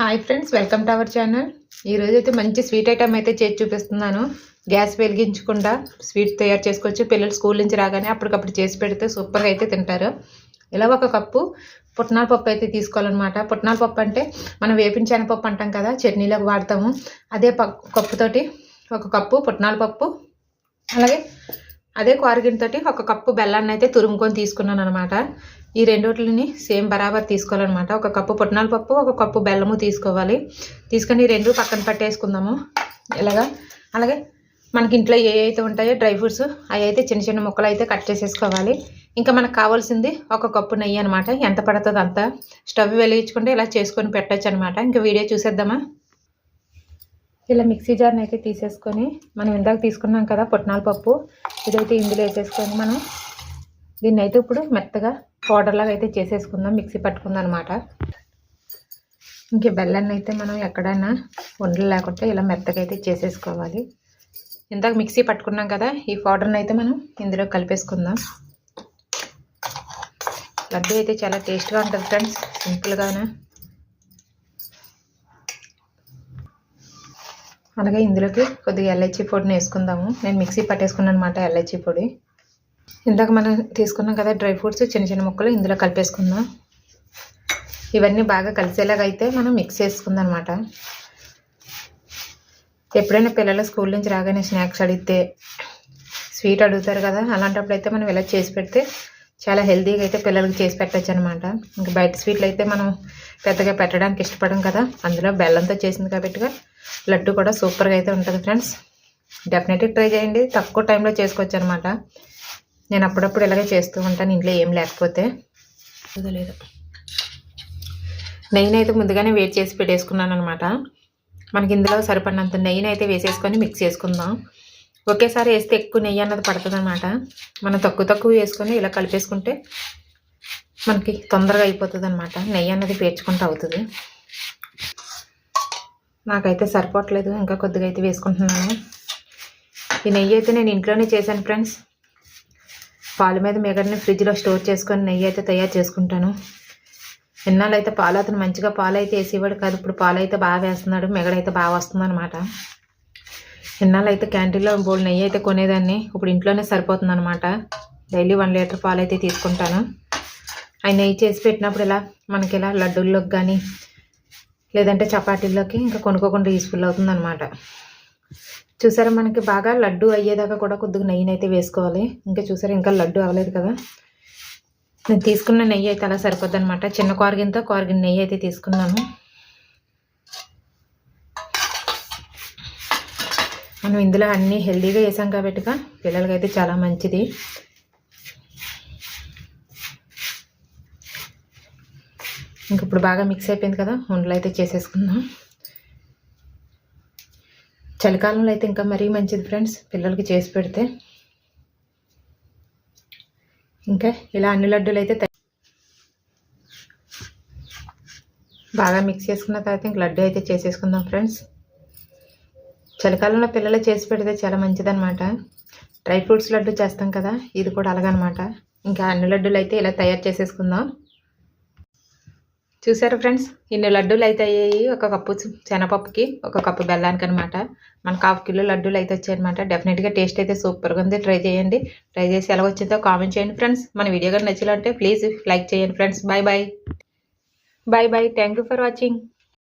Hi friends welcome to our channel ఈరోజు అయితే మంచి స్వీట్ ఐటమ్ అయితే చేసి చూపిస్తున్నాను. గ్యాస్ వెలిగించకుండా స్వీట్ తయారు చేసుకోవచ్చు. పిల్లలు స్కూల్ నుంచి రాగానే అప్పటికప్పుడు చేసి పెడితే సూపర్గా అయితే తింటారు. ఇలా ఒక కప్పు పుట్నాల పప్పు అయితే తీసుకోవాలన్నమాట. పుట్నాల పప్పు అంటే మనం వేపిన శనగపప్పు అంటాం కదా చట్నీలోకి వాడతాము. అదే ప- కప్పుతోటి ఒక కప్పు పుట్నాల పప్పు అలాగే అదే తోటి ఒక కప్పు బెల్లాన్ని అయితే తురుముకొని తీసుకున్నాను అనమాట ఈ రెండోట్లని సేమ్ బరాబర్ తీసుకోవాలన్నమాట. ఒక కప్పు పుట్నాల పప్పు ఒక కప్పు బెల్లము తీసుకోవాలి. తీసుకొని ఈ రెండు పక్కన పట్టేసుకుందాము. ఇలాగా అలాగే మనకి ఇంట్లో ఏ అయితే ఉంటాయో డ్రై ఫ్రూట్స్ అవి అయితే చిన్న చిన్న ముక్కలు అయితే కట్ చేసేసుకోవాలి. ఇంకా మనకు కావాల్సింది ఒక కప్పు నెయ్యి అనమాట ఎంత పడుతుంది అంత? స్టవ్ వెలిగించుకుంటే ఇలా చేసుకొని పెట్టచ్చు అనమాట ఇంకా వీడియో చూసేద్దామా? ఇలా మిక్సీ జార్ని అయితే తీసేసుకొని మనం ఇందాక తీసుకున్నాం కదా పుట్నాల పప్పు ఇదైతే ఇందులో వేసేసుకొని మనం దీన్ని అయితే ఇప్పుడు మెత్తగా పౌడర్లాగా అయితే చేసేసుకుందాం మిక్సీ పట్టుకుందాం అనమాట ఇంక బెల్లాన్ని అయితే మనం ఎక్కడైనా ఉండలు లేకుండా ఇలా మెత్తగా అయితే చేసేసుకోవాలి. ఇందాక మిక్సీ పట్టుకున్నాం కదా ఈ పౌడర్ని అయితే మనం ఇందులో కలిపేసుకుందాం. లడ్డు అయితే చాలా టేస్ట్గా ఉంటుంది ఫ్రెండ్స్ సింపుల్గానే. అలాగే ఇందులోకి కొద్దిగా ఎల్ఐచి పొడిని వేసుకుందాము. నేను మిక్సీ పట్టేసుకున్నాను అనమాట ఎల్ఐచి పొడి. ఇందాక మనం తీసుకున్నాం కదా డ్రై ఫ్రూట్స్ చిన్న చిన్న ముక్కలు ఇందులో కలిపేసుకుందాం. ఇవన్నీ బాగా కలిసేలాగా అయితే మనం మిక్స్ చేసుకుందాం అనమాట ఎప్పుడైనా పిల్లలు స్కూల్ నుంచి రాగానే స్నాక్స్ అడిగితే స్వీట్ అడుగుతారు కదా అలాంటప్పుడు అయితే మనం ఇలా చేసి పెడితే చాలా హెల్తీగా అయితే పిల్లలకి చేసి పెట్టచ్చు అనమాట ఇంకా బయట స్వీట్లు అయితే మనం పెద్దగా పెట్టడానికి ఇష్టపడం కదా అందులో బెల్లంతో చేసింది కాబట్టిగా లడ్డు కూడా సూపర్గా అయితే ఉంటుంది ఫ్రెండ్స్. డెఫినెట్గా ట్రై చేయండి. తక్కువ టైంలో చేసుకోవచ్చు అనమాట నేను అప్పుడప్పుడు ఇలాగే చేస్తూ ఉంటాను. ఇంట్లో ఏం లేకపోతే. లేదు. నెయ్యిని అయితే ముందుగానే వేడి చేసి పెట్టేసుకున్నాను అనమాట మనకి ఇందులో సరిపడినంత నెయ్యిని అయితే వేసేసుకొని మిక్స్ చేసుకుందాం. ఒకేసారి వేస్తే ఎక్కువ నెయ్యి అన్నది పడుతుంది అనమాట మనం తక్కువ తక్కువ వేసుకొని ఇలా కలిపేసుకుంటే మనకి తొందరగా అయిపోతుంది అనమాట నెయ్యి అన్నది పేర్చుకుంటూ అవుతుంది. నాకైతే సరిపోవట్లేదు. ఇంకా కొద్దిగా అయితే వేసుకుంటున్నాను. ఈ నెయ్యి అయితే నేను ఇంట్లోనే చేశాను ఫ్రెండ్స్. పాలు మీద మిగడని ఫ్రిడ్జ్లో స్టోర్ చేసుకొని నెయ్యి అయితే తయారు చేసుకుంటాను. ఇన్నాళ్ళు అయితే పాలు అతను మంచిగా పాలు అయితే వేసేవాడు కాదు. ఇప్పుడు పాలు అయితే బాగా వేస్తున్నాడు. మిగడైతే బాగా వస్తుంది అనమాట ఇన్నాళ్ళు అయితే క్యాంటీన్లో బోల్ నెయ్యి అయితే కొనేదాన్ని ఇప్పుడు ఇంట్లోనే సరిపోతుంది అనమాట డైలీ వన్ లీటర్ పాలు అయితే తీసుకుంటాను. ఆ నెయ్యి చేసి పెట్టినప్పుడు ఇలా మనకి ఇలా లడ్డూల్లోకి కానీ లేదంటే చపాతీలోకి ఇంకా కొనుక్కోకుండా యూస్ఫుల్ అవుతుంది అనమాట చూసారా మనకి బాగా లడ్డు అయ్యేదాకా కూడా కొద్దిగా నెయ్యిని అయితే వేసుకోవాలి. ఇంకా చూసారా ఇంకా లడ్డు అవ్వలేదు కదా. నేను తీసుకున్న నెయ్యి అయితే అలా సరిపోద్ది అనమాట చిన్న కోరగింతో కోరగిన నెయ్యి అయితే తీసుకున్నాను. మనం ఇందులో అన్నీ హెల్దీగా వేసాం కాబట్టిగా పిల్లలకైతే చాలా మంచిది. ఇంక ఇప్పుడు బాగా మిక్స్ అయిపోయింది కదా ఉండలు అయితే చేసేసుకుందాం. చలికాలంలో అయితే ఇంకా మరీ మంచిది ఫ్రెండ్స్ పిల్లలకి చేసి పెడితే. ఇంకా ఇలా అన్ని లడ్డూలు అయితే బాగా మిక్స్ చేసుకున్న తర్వాత ఇంక లడ్డు అయితే చేసేసుకుందాం ఫ్రెండ్స్ చలికాలంలో పిల్లలు చేసి పెడితే చాలా మంచిదనమాట డ్రై ఫ్రూట్స్ లడ్డు చేస్తాం కదా ఇది కూడా అలాగనమాట ఇంకా అన్ని లడ్డూలు అయితే ఇలా తయారు చేసేసుకుందాం. చూసారు ఫ్రెండ్స్? ఇన్ని లడ్డూలు అయితే అయ్యాయి. ఒక కప్పు శనగపప్పుకి ఒక కప్పు బెల్లానికి అనమాట మనకు హాఫ్ కిలో లడ్డూలు అయితే వచ్చాయన్నమాట. డెఫినెట్గా టేస్ట్ అయితే సూపర్గా ఉంది. ట్రై చేయండి. ట్రై చేసి ఎలా వచ్చిందో కామెంట్ చేయండి ఫ్రెండ్స్. మన వీడియో కానీ నచ్చాలంటే ప్లీజ్ లైక్ చేయండి friends. Bye bye bye bye thank you for watching